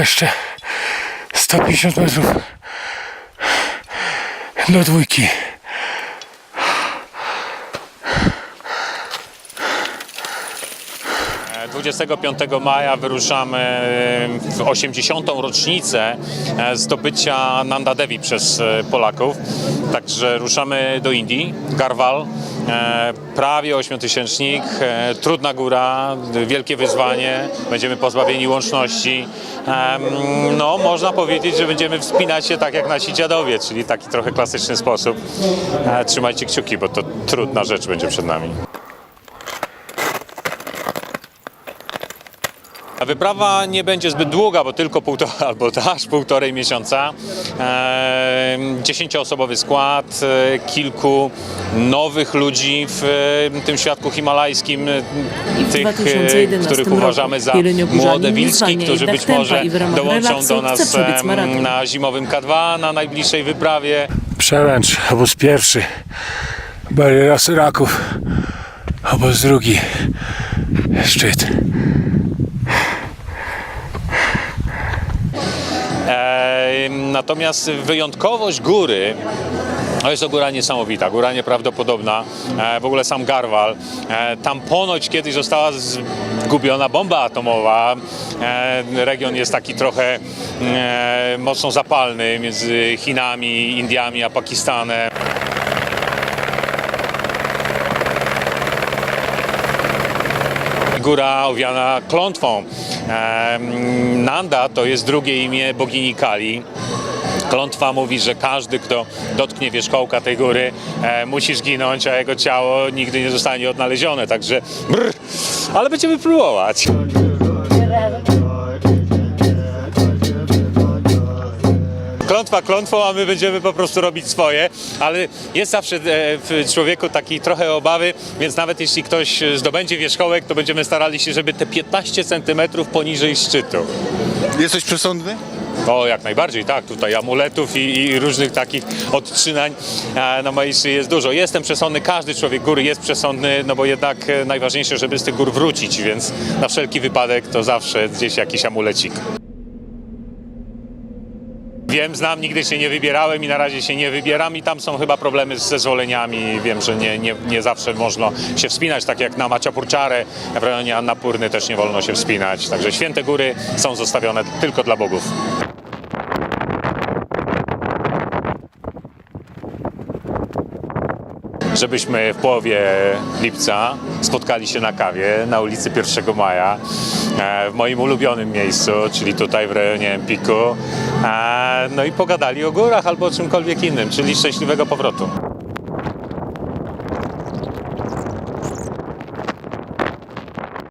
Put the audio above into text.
Jeszcze 150 metrów do dwójki. E, 25 maja wyruszamy w 80. rocznicę e, zdobycia Nanda Devi przez e, Polaków. Także ruszamy do Indii, Garwal, e, prawie 8000, e, trudna góra, wielkie wyzwanie, będziemy pozbawieni łączności. No, można powiedzieć, że będziemy wspinać się tak jak nasi dziadowie, czyli taki trochę klasyczny sposób. Trzymajcie kciuki, bo to trudna rzecz będzie przed nami. Wyprawa nie będzie zbyt długa, bo tylko półtora, albo aż półtorej miesiąca. Ehm, Dziesięcioosobowy skład, e, kilku nowych ludzi w e, tym świadku himalajskim, e, tych, 2011 których roku uważamy za młode zwalnia którzy być może dołączą do nas na zimowym K2, na najbliższej wyprawie. Przełęcz, obóz pierwszy. Bariera Syraków. Obóz drugi. Szczyt. Natomiast wyjątkowość góry to jest to góra niesamowita, góra nieprawdopodobna. E, w ogóle sam Garwal. E, tam ponoć kiedyś została zgubiona bomba atomowa. E, region jest taki trochę mocno zapalny między Chinami, Indiami a Pakistanem. Góra owiana klątwą. Nanda to jest drugie imię bogini Kali. Klątwa mówi, że każdy, kto dotknie wierzchołka tej góry, e, musi zginąć, a jego ciało nigdy nie zostanie odnalezione. Także brr, ale będziemy próbować. Klątwa klątwą, a my będziemy po prostu robić swoje, ale jest zawsze e, w człowieku takiej trochę obawy, więc nawet jeśli ktoś zdobędzie wierzchołek, to będziemy starali się, żeby te 15 centymetrów poniżej szczytu. Jesteś przesądny? O, jak najbardziej, tak. Tutaj amuletów i, i różnych takich odczynań e, na mojej szyi jest dużo. Jestem przesądny, każdy człowiek góry jest przesądny, no bo jednak e, najważniejsze, żeby z tych gór wrócić, więc na wszelki wypadek to zawsze gdzieś jakiś amulecik. Wiem, znam, nigdy się nie wybierałem i na razie się nie wybieram i tam są chyba problemy z zezwoleniami. Wiem, że nie, nie, nie zawsze można się wspinać, tak jak na Maciapurczarę, w rejonie Annapurny też nie wolno się wspinać. Także święte góry są zostawione tylko dla bogów. Żebyśmy w połowie lipca spotkali się na kawie na ulicy 1 Maja e, w moim ulubionym miejscu, czyli tutaj w rejonie Empiku. E, No i pogadali o górach albo o czymkolwiek innym, czyli szczęśliwego powrotu.